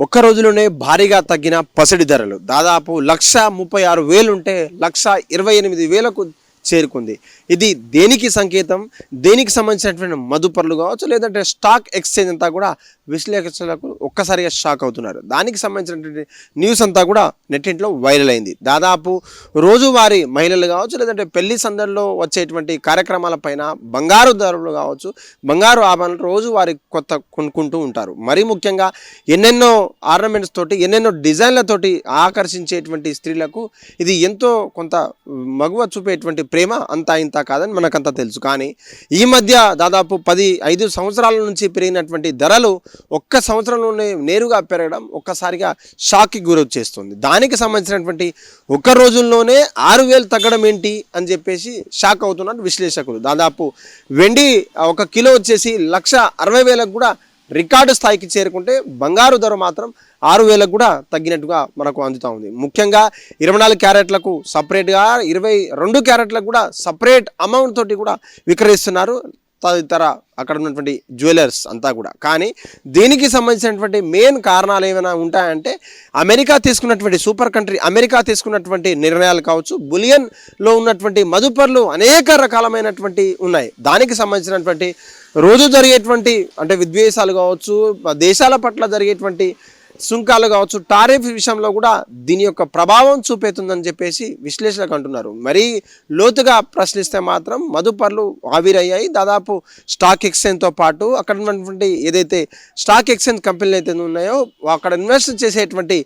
ఒక్క రోజులోనే భారీగా తగ్గిన పసిడి ధరలు. దాదాపు లక్ష ముప్పై ఆరు వేలు ఉంటే లక్ష ఇరవై ఎనిమిది వేలకు చేరుకుంది. ఇది దేనికి సంకేతం? దేనికి సంబంధించినటువంటి మదుపర్లు కావచ్చు లేదంటే స్టాక్ ఎక్స్చేంజ్ అంతా కూడా విశ్లేషకులకు ఒక్కసారిగా షాక్ అవుతున్నారు. దానికి సంబంధించినటువంటి న్యూస్ అంతా కూడా నెట్టింట్లో వైరల్ అయింది. దాదాపు రోజువారీ మహిళలు కావచ్చు లేదంటే పెళ్ళి సందర్లో వచ్చేటువంటి కార్యక్రమాలపైన బంగారు ధరలు కావచ్చు బంగారు ఆభరణాలు రోజు వారి కొత్త కొనుక్కుంటూ ఉంటారు. మరీ ముఖ్యంగా ఎన్నెన్నో ఆర్నమెంట్స్ తోటి ఎన్నెన్నో డిజైన్లతోటి ఆకర్షించేటువంటి స్త్రీలకు ఇది ఎంతో కొంత మగువ చూపేటువంటి ప్రేమ అంతా ఇంత కాదని మనకంతా తెలుసు. కానీ ఈ మధ్య దాదాపు పది ఐదు సంవత్సరాల నుంచి పెరిగినటువంటి ధరలు ఒక్క సంవత్సరంలోనే నేరుగా పెరగడం ఒక్కసారిగా షాక్కి గురి చేస్తుంది దానికి సంబంధించినటువంటి ఒక్క రోజుల్లోనే ఆరు వేలు తగ్గడం ఏంటి అని చెప్పేసి షాక్ అవుతున్నారు విశ్లేషకులు. దాదాపు వెండి ఒక కిలో వచ్చేసి లక్ష అరవై వేలకు కూడా రికార్డు స్థాయికి చేరుకుంటే బంగారు ధర మాత్రం ఆరు వేలకు కూడా తగ్గినట్టుగా మనకు అందుతూ ఉంది. ముఖ్యంగా ఇరవై నాలుగు క్యారెట్లకు సపరేట్గా ఇరవై రెండు క్యారెట్లకు కూడా సపరేట్ అమౌంట్ తోటి కూడా విక్రయిస్తున్నారు. తదితర అక్కడ ఉన్నటువంటి జ్యువెలర్స్ అంతా కూడా. కానీ దీనికి సంబంధించినటువంటి మెయిన్ కారణాలు ఏమైనా ఉంటాయంటే అమెరికా తీసుకున్నటువంటి సూపర్ కంట్రీ అమెరికా తీసుకున్నటువంటి నిర్ణయాలు కావచ్చు బులియన్లో ఉన్నటువంటి మదుపర్లు అనేక రకాలమైనటువంటి ఉన్నాయి. దానికి సంబంధించినటువంటి రోజు జరిగేటువంటి అంటే విద్వేషాలు కావచ్చు దేశాల పట్ల జరిగేటువంటి సుంకాలు కావచ్చు టారిఫ్ విషయంలో కూడా దీని యొక్క ప్రభావం చూపెతుందని చెప్పేసి విశ్లేషకులు అంటున్నారు. మరీ లోతుగా ప్రశ్నిస్తే మాత్రం మదుపర్లు ఆవిరయ్యాయి. దాదాపు స్టాక్ ఎక్స్చేంజ్తో పాటు అక్కడ ఉన్నటువంటి ఏదైతే స్టాక్ ఎక్స్చేంజ్ కంపెనీలు అయితే ఉన్నాయో అక్కడ ఇన్వెస్ట్ చేసేటువంటి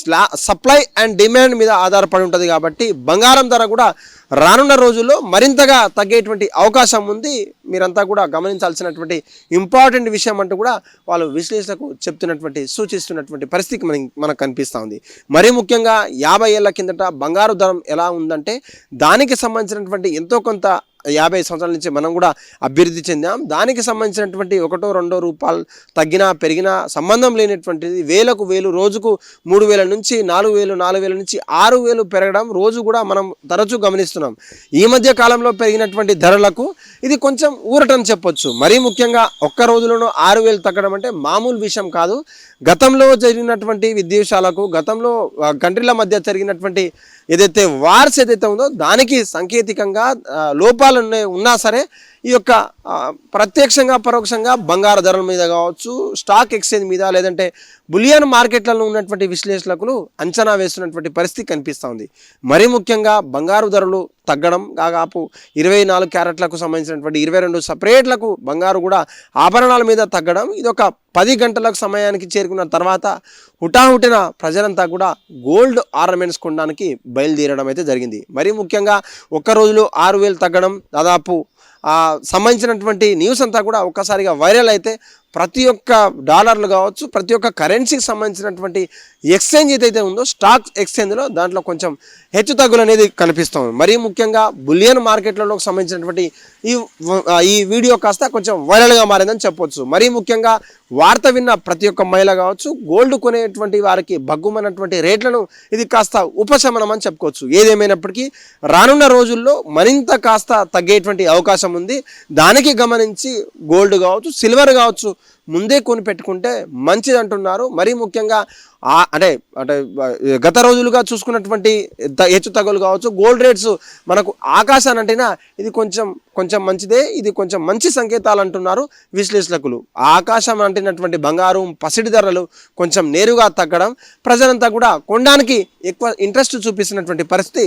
స్లా సప్లై అండ్ డిమాండ్ మీద ఆధారపడి ఉంటుంది కాబట్టి బంగారం ధర కూడా రానున్న రోజుల్లో మరింతగా తగ్గేటువంటి అవకాశం ఉంది. మీరంతా కూడా గమనించాల్సినటువంటి ఇంపార్టెంట్ విషయం అంటూ కూడా వాళ్ళు విశ్లేషకు చెప్తున్నటువంటి సూచిస్తున్నటువంటి పరిస్థితి మనకి మనకు కనిపిస్తూ ఉంది. మరీ ముఖ్యంగా యాభై ఏళ్ళ కిందట బంగారు ధరం ఎలా ఉందంటే దానికి సంబంధించినటువంటి ఎంతో కొంత యాభై సంవత్సరాల నుంచి మనం కూడా అభివృద్ధి చెందాం. దానికి సంబంధించినటువంటి ఒకటో రెండో రూపాయలు తగ్గినా పెరిగినా సంబంధం లేనటువంటిది వేలకు వేలు రోజుకు మూడు వేల నుంచి నాలుగు వేలు నాలుగు వేల నుంచి ఆరు వేలు పెరగడం రోజు కూడా మనం తరచూ గమనిస్తున్నాం. ఈ మధ్య కాలంలో పెరిగినటువంటి ధరలకు ఇది కొంచెం ఊరటం చెప్పొచ్చు. మరీ ముఖ్యంగా ఒక్క రోజులోనూ ఆరు వేలు తగ్గడం అంటే మామూలు విషయం కాదు. గతంలో జరిగినటువంటి విద్వేషాలకు గతంలో కంట్రీల మధ్య జరిగినటువంటి ఏదైతే వార్స్ ఏదైతే ఉందో దానికి సాంకేతికంగా లోపాలు ఉన్నాయి ఉన్నా సరే ఈ యొక్క ప్రత్యక్షంగా పరోక్షంగా బంగారు ధరల మీద కావచ్చు స్టాక్ ఎక్స్చేంజ్ మీద లేదంటే బులియన్ మార్కెట్లలో ఉన్నటువంటి విశ్లేషకులు అంచనా వేస్తున్నటువంటి పరిస్థితి కనిపిస్తూ ఉంది. మరీ ముఖ్యంగా బంగారు ధరలు తగ్గడం దాదాపు ఇరవై నాలుగు క్యారెట్లకు సంబంధించినటువంటి ఇరవై రెండు సపరేట్లకు బంగారు కూడా ఆభరణాల మీద తగ్గడం ఇది ఒక పది గంటలకు సమయానికి చేరుకున్న తర్వాత హుటాహుటిన ప్రజలంతా కూడా గోల్డ్ ఆర్నమెంట్స్ కొనడానికి బయలుదేరడం అయితే జరిగింది. మరీ ముఖ్యంగా ఒక్క రోజులో ఆరు వేలు తగ్గడం దాదాపు సంబంధించినటువంటి న్యూస్ అంతా కూడా ఒక్కసారిగా వైరల్ అయితే ప్రతి ఒక్క డాలర్లు కావచ్చు ప్రతి ఒక్క కరెన్సీకి సంబంధించినటువంటి ఎక్స్చేంజ్ ఏదైతే ఉందో స్టాక్ ఎక్స్చేంజ్లో దాంట్లో కొంచెం హెచ్చు తగ్గులు అనేది కనిపిస్తుంది. మరీ ముఖ్యంగా బులియన్ మార్కెట్లలో సంబంధించినటువంటి ఈ ఈ వీడియో కాస్త కొంచెం వైరల్గా మారిందని చెప్పొచ్చు. మరీ ముఖ్యంగా వార్త విన్న ప్రతి ఒక్క మహిళ కావచ్చు గోల్డ్ కొనేటువంటి వారికి భగ్గుమైనటువంటి రేట్లను ఇది కాస్త ఉపశమనం అని చెప్పుకోవచ్చు. ఏదేమైనప్పటికీ రానున్న రోజుల్లో మరింత కాస్త తగ్గేటువంటి అవకాశం ఉంది. దానికి గమనించి గోల్డ్ కావచ్చు సిల్వర్ కావచ్చు ముందే కొని పెట్టుకుంటే మంచిది అంటున్నారు మరీ ముఖ్యంగా అంటే అంటే గత రోజులుగా చూసుకున్నటువంటి ద- హెచ్చు తగ్గులు కావచ్చు గోల్డ్ రేట్స్ మనకు ఆకాశాన్ని అంటేనా ఇది కొంచెం కొంచెం మంచిదే. ఇది కొంచెం మంచి సంకేతాలు అంటున్నారు విశ్లేషకులు. ఆకాశం అంటినటువంటి బంగారం పసిడి ధరలు కొంచెం నేరుగా తగ్గడం ప్రజలంతా కూడా కొనడానికి ఎక్కువ ఇంట్రెస్ట్ చూపిస్తున్నటువంటి పరిస్థితి